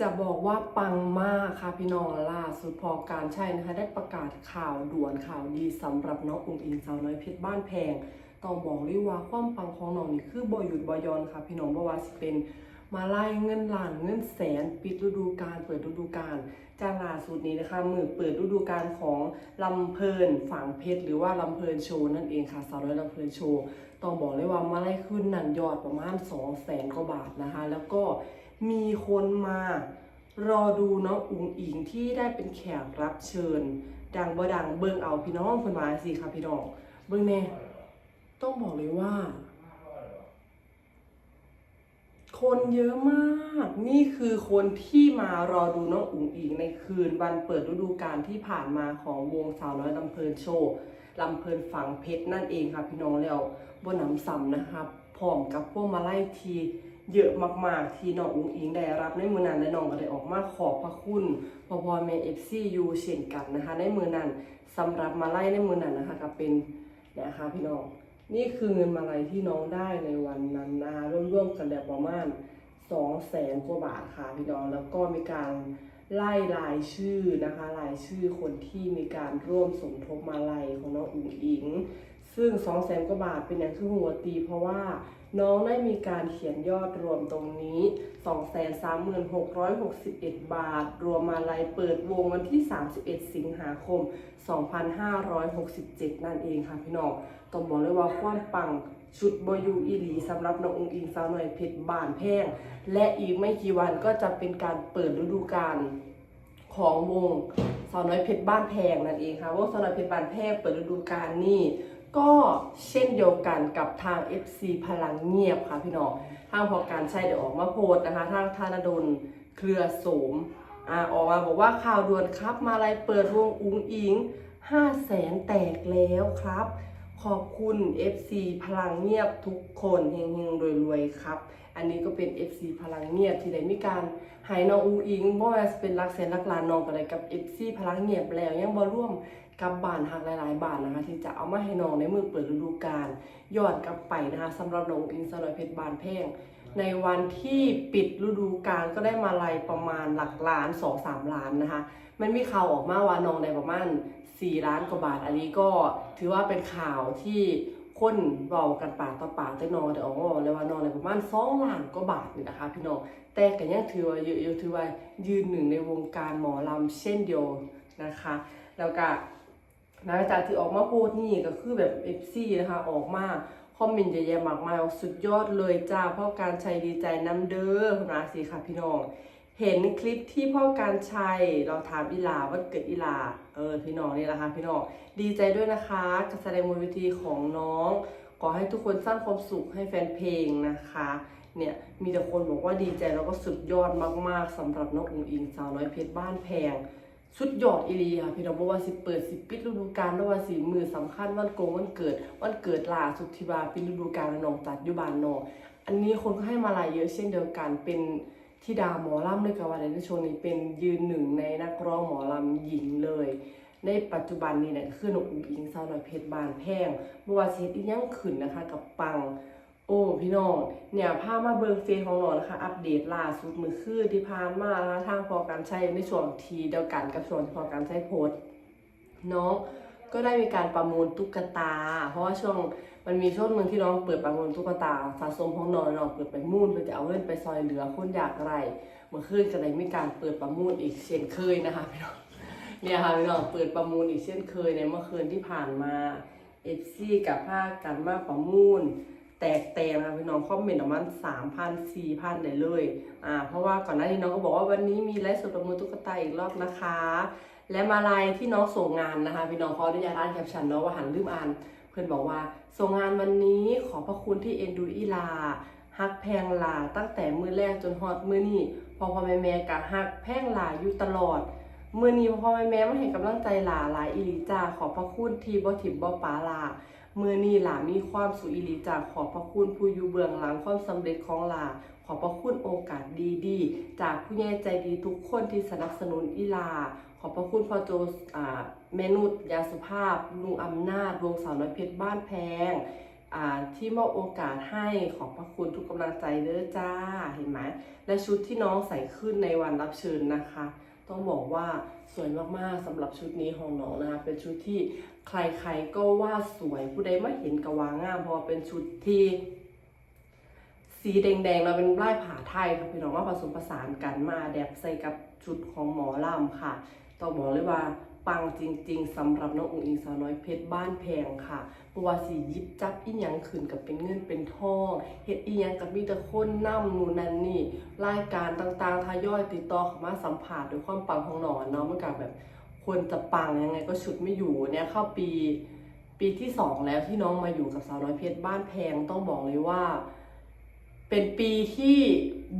จะบอกว่าปังมากค่ะพี่น้องล่าสุดพอการใช่นะคะ ได้ประกาศข่าวด่วนข่าวดีสำหรับน้องอุ๋งอิงสาวน้อยเพชรบ้านแพงต้องบอกเลยว่าความปังของน้องนี่คือบ่หยุดบ่ยอนค่ะ พี่น้องบ่ว่าสิเป็นมาไล่เงินล้านเงินแสน ปิดฤดูกาลเปิดฤดูกาลจากล่าสุดนี้นะคะมือเปิดฤดูกาลของลำเพลินฝั่งเพชรหรือว่าลำเพลินโชว์นั่นเองค่ะสาวน้อยลำเพลินโชว์ต้องบอกเลยว่ามาไล่ขึ้นนันยอดประมาณ2 0 0แสนกว่าบาทนะคะ แล้วก็ มีคนมารอดูน้องอุ๋งอิงที่ได้เป็นแขกรับเชิญ ดังบ่ดังเบิ่งเอาพี่น้องคนมาสิค่ะพี่น้อง เบิ่งแน่ต้องบอกเลยว่า คนเยอะมาก นี่คือคนที่มารอดูน้องอุ๋งอิงในคืนวันเปิดฤดูกาลที่ผ่านมาของวงสาวน้อยลำเพลินโชว์ลำเพลินฝังเพชรนั่นเองค่ะพี่น้องแล้วบนน้ำซ้ำนะครับพร้อมกับพวกมาไล่ที เยอะมากๆ ที่น้องอุ้งอิงได้รับในมือนั้นและน้องก็ได้ออกมาขอบพระคุณพอพอแม่เอฟซียูเช่นกันนะคะ ในมือนั้นสำหรับมาไล่ในมือนั้นนะคะก็เป็นเนี่ยค่ะพี่น้องนี่คือเงินมาลัยที่น้องได้ในวันนั้นนะคะร่วมๆกันแล้วประมาณสองแสนกว่าบาทค่ะพี่น้องแล้วก็มีการไล่รายชื่อนะคะรายชื่อคนที่มีการร่วมสมทบมาลัยของน้องอุ๋งอิง ซึ่ง2องแสนกว่าบาทเป็นอย่างคือหัวตีเพราะว่า น้องได้มีการเขียนยอดรวมตรงนี้ 23661 บาท รวมมาลัยเปิดวงวันที่ 31 สิงหาคม 2567 นั่นเองค่ะพี่น้องต้องบอกเลยว่าความปังชุดบอยูอีหลีสำหรับน้ององอิงสาวหน่อยเพชรบานแพงและอีกไม่กี่วันก็จะเป็นการเปิดฤดูกาลของวงสาวน้อยเพชรบ้านแพงนั่นเองค่ะวงสาวน้อยเพชรบ้านแพงเปิดฤดูกาลนี้ ก็เช่นเดียวกันกับทาง FC พลังเงียบค่ะพี่น้องทางพอการใช้เดี๋ยวออกมาโพสนะคะ ทางธนดลเครือโสมอ่าออกมาบอกว่าข่าวด่วนครับมาลายเปิดวงอุ้งอิง5แสนแตกแล้วครับ ขอบคุณ FC พลังเงียบทุกคนเฮงๆรวยๆครับ อันนี้ก็เป็น FC พลังเงียบที่ได้มีการหายน้องอูอิงบ่ว่าะเป็นรักแสนรักลานน้องก็ได้กับ FC พลังเงียบแล้วยังบ่ร่วม กับบานหักหลาย ๆ บานนะคะ ที่จะเอามาให้น้องในมือเปิดฤดูกาลย้อนกลับไปนะคะสำหรับน้องอูอิงสลอยเพชรบานแพงในวันที่ปิดฤดูกาลก็ได้มาลัยประมาณหลักล้าน2 3ล้านนะคะ มันมีข่าวออกมาว่าน้องในประมาณ4ล้านกว่าบาท อันนี้ก็ถือว่าเป็นข่าวที่คนเบากันปากต่อปากแต่น้องแต่ออกมาบอกเลยว่าน้องในประมาณ2ล้านกว่าบาทนี่นะคะ พี่น้องแต่ก็ยังถือว่าเยอะถือว่ายืนหนึ่งในวงการหมอลำเช่นเดียวนะคะ แล้วก็ หลังจากที่ออกมาโพสนี่ก็คือแบบ FC นะคะออกมาคอมเมนต์เยอะแยะมากมายสุดยอดเลยจ้าพราะการใช้ดีใจน้ำเด้อคุณอาสีค่ะพี่น้อง เห็นคลิปที่พ่อการชัยเราถามอีหลาว่าเกิดอีหลาเออพี่น้องนี่แหละค่ะพี่น้องดีใจด้วยนะคะการแสดงบนเวทีของน้องขอให้ทุกคนสร้างความสุขให้แฟนเพลงนะคะเนี่ยมีแต่คนบอกว่าดีใจแล้วก็สุดยอดมากๆสำหรับน้องอุ๋งอิงสาวน้อยเพชรบ้านแพง สุดยอดอีลีค่ะพี่น้องบอกว่าสิเปิดสิปิดฤดูกาลด้วยว่าสิมือสำคัญวันโกงวันเกิด วันเกิดลาสุดที่ว่าเป็นฤดูกาลน้องจัดยู่บ้านน้องอันนี้คนก็ให้มาลายเยอะเช่นเดียวกันเป็นที่ดาหมอลำเลยกับว่าในช่วงนี้เป็นยืนหนึ่งในนักร้องหมอลำหญิงเลย ในปัจจุบันนี้เนี่ยคือหน้องอุ๋งอิงสาวน้อยเพชรบานแพงบัวาสิเฮ็ดอีหยังขึ้นนะคะ กับปัง โอ้พี่น้อง เนี่ยพามาเบิร์เฟซของน้องนะคะ อัปเดตล่าสุดมือคือที่ผ่านมานะคะทางพอการใช้ในช่วงทีเดียวกันกับช่วงพอการใช้โพสน้องก็ได้มีการประมูลตุ๊กตา เพราะว่าช่วงมันมีช่วงหนึ่งที่น้องเปิดประมูลตุ๊กตาสะสมของน้องน้องเปิดไปมุ่นเพื่อจะเอาเงินไปซอยเหลือคนอยากไรเมื่อคืนก็เลยมีการเปิดประมูลอีกเช่นเคยนะคะพี่น้องเนี่ยค่ะพี่น้องเปิดประมูลอีกเช่นเคยในเมื่อคืนที่ผ่านมาเอฟซีกับภาคกันมาประมูล แตกแตนค่ะพี่น้องคอมเมนต์ออกมาสามพันสี่พันได้เลยอ่าเพราะว่าก่อนหน้านี้น้องก็บอกว่าวันนี้มีไลฟ์สดประมูลตุ๊กตาอีกรอบนะคะ และมาลายที่น้องส่งงานนะคะพี่น้องขออนุญาตอ่านแคปชั่นเนาะว่าหันลืมอ่าน เพื่อนบอกว่าส่งงานวันนี้ขอพระคุณที่เอ็นดูอีลาฮักแพงลาตั้งแต่มือแรกจนฮอดมือนี่พอพ่อแม่แม่กะฮักแพงลาอยู่ตลอดมือนี้พ่อแม่แม่มาให้กำลังใจลาหลายอีลีจ้าขอพระคุณที่บ่ถิ่มบ่ปาลา มือนี้หลามีความสุขอิริจากขอบพระคุณผู้อยู่เบื้องหลังความสำเร็จของหลาขอบพระคุณโอกาสดีๆ จากผู้ใหญ่ใจดีทุกคนที่สนับสนุนอีลา ขอบพระคุณพ่อโจอ่าเมนุษยาสุภาพ ลุงอำนาจ วงสาวน้อยเพชรบ้านแพงอ่าที่มอบโอกาสให้ขอบพระคุณทุกกำลังใจเด้อจ้า เห็นไหม และชุดที่น้องใส่ขึ้นในวันรับเชิญนะคะ ต้องบอกว่าสวยมากๆสำหรับชุดนี้ของน้องนะคะเป็นชุดที่ใครๆก็ว่าสวยผู้ใดไม่เห็นกะวางงามเพราะเป็นชุดที่ สีแดงๆเราเป็นไล่ผ่าไทยค่ะพี่น้องว่าผสมผสานกันมาแดบใส่กับชุดของหมอลำค่ะ ต้องบอกเลยว่า ปังจริง ๆสำหรับน้องอุ๋งอิงสาวน้อยเพชรบ้านแพงค่ะเพราะว่าสียิบจับอีหยังขึ้นกับเป็นเงินเป็นทองเฮ็ดอีหยังกับมีแต่คนนำนูนนั่นนี่รายการต่างๆทยอยติดต่อเข้ามาสัมผัสด้วยความปังของหนอนเนาะมันกับแบบควรจะปังยังไงก็ชุดไม่อยู่เนี่ยเข้าปีปีที่สองแล้วที่น้องมาอยู่กับสาวน้อยเพชรบ้านแพงต้องบอกเลยว่า เป็นปีที่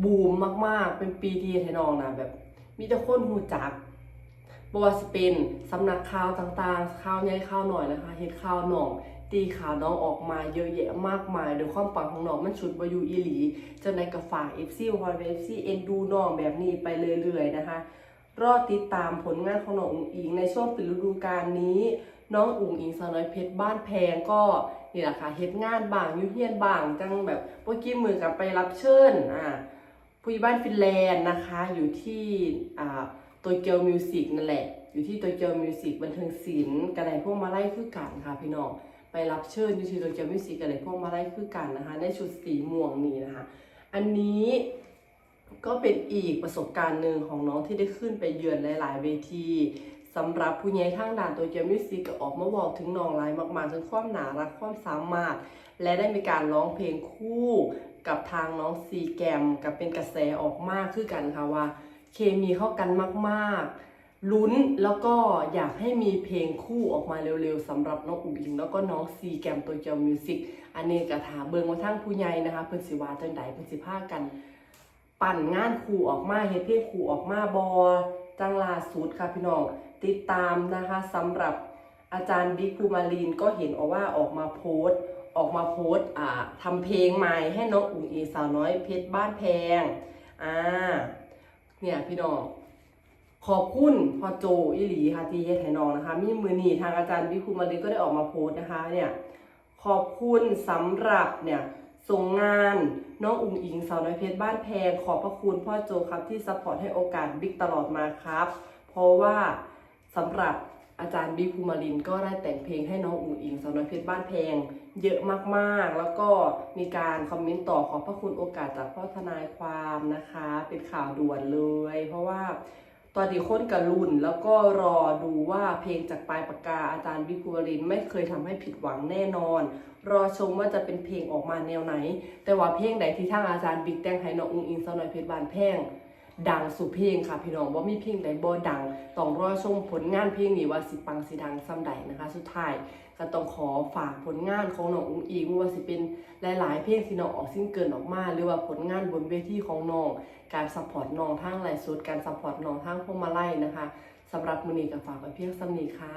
บูมมากๆ เป็นปีที่ไทยนองนะแบบ มีแต่คนหูจัก บว่าสเป็นสำนักข่าวต่างๆข่าวใหญ่ข่าวหน่อยนะคะเฮ็ดข่าวหน่องตีข่าวน้องออกมาเยอะแยะมากมายโดยความปังของน้องมันชุดบายูอีหลีจะในกระฝาก FC วอนเอฟซีเอ็นดูน้องแบบนี้ไปเรื่อยๆนะคะ รอติดตามผลงานของน้องอุ๋งอิงในช่วงปิดฤดูกาลนี้ น้องอุ๋งอิงสาวน้อยเพชรบ้านแพงก็นี่แหละค่ะเฮ็ดงานบางยุ่เฮียนบางจังแบบเมื่อกี้มือกับไปรับเชิญอ่าผู้ใหญ่บ้านฟินแลนด์นะคะอยู่ที่อ่า โตเกียวมิวสิกนั่นแหละ อยู่ที่โตเกียวมิวสิกบันเทิงศิลป์กันไหนพวกมาไล่คือกันค่ะพี่น้องไปรับเชิญอยู่ที่โตเกียวมิวสิกกันไหนพวกมาไล่คือกันนะคะในชุดสีม่วงนี้นะคะ อันนี้ก็เป็นอีกประสบการณ์หนึ่งของน้องที่ได้ขึ้นไปเยือนหลาย ๆ เวทีสำหรับผู้ใหญ่ทางด่านตัวเกียวมิวสิกก็ออกมาบอกถึงน้องหลายมากๆจนความหนารักความสามารถ และได้มีการร้องเพลงคู่กับทางน้องซีแกมกับเป็นกระแสออกมากคือกันค่ะว่า เคมีเข้ากันมากๆ ลุ้นแล้วก็อยากให้มีเพลงคู่ออกมาเร็วๆสำหรับน้องอุ๋งอิง แล้วก็น้องซีแกมตัวเกียวมิวสิกอันนี้กระถาเบิงมาทั้งผู้ใหญ่นะคะเพิ่นสิว่าจังใดเพิ่นสิพากัน ปั่นงานครูออกมาเฮ็ดเพลงครูออกมาบอจังลาสุดค่ะพี่น้องติดตามนะคะสำหรับอาจารย์บิ๊กภูมาลีนก็เห็นออกว่าออกมาโพสต์ออกมาโพสต์อ่าทำเพลงใหม่ให้น้องอุ๋งอีสาวน้อยเพชรบ้านแพงอ่า เนี่ยพี่น้องขอบคุณพ่อโจอิหลีค่ะที่เฮ็ดให้น้องนะคะ มีมือหนีทางอาจารย์วิภูมาลีก็ได้ออกมาโพสต์นะคะเนี่ยขอบคุณสำหรับเนี่ยส่งงานน้องอุ้งอิงสาวน้อยเพชรบ้านแพงขอบพระคุณพ่อโจครับที่ซัพพอร์ตให้โอกาสบิ๊กตลอดมาครับ เพราะว่าสำหรับ อาจารย์บิ๊กภูมารินก็ได้แต่งเพลงให้น้องอุ๋งอิงสาวน้อยเพชรบ้านแพงเยอะมากๆ แล้วก็มีการคอมเมนต์ต่อขอบพระคุณโอกาสจากพ่อทนายความนะคะ เป็นข่าวด่วนเลย เพราะว่าตอนนี้คนกับรุ่นแล้วก็รอดูว่าเพลงจากปลายปากกาอาจารย์บิ๊กภูมารินไม่เคยทำให้ผิดหวังแน่นอน รอชมว่าจะเป็นเพลงออกมาแนวไหน แต่ว่าเพลงใดที่ทางอาจารย์บิ๊กแต่งให้น้องอุงอิงสาวน้อยเพชรบานแพง ดังสุดเพลงค่ะพี่น้องว่ามีเพลงใดบ่ดังต้องรอชมผลงานเพลงนี้ว่าสิปังสิดังซ้ำใดนะคะ สุดท้ายก็ต้องขอฝากผลงานของน้องอุ้งอิงว่าสิเป็นหลาย ๆ เพลงที่น้องออกซิงเกิลออกมา หรือว่าผลงานบนเวทีของน้องการซัพพอร์ตน้องทางไลฟ์สดการซัพพอร์ตน้องทางพวงมาลัยนะคะสำหรับมือนี้ก็ฝากไว้เพียงซ้ำนีค่ะ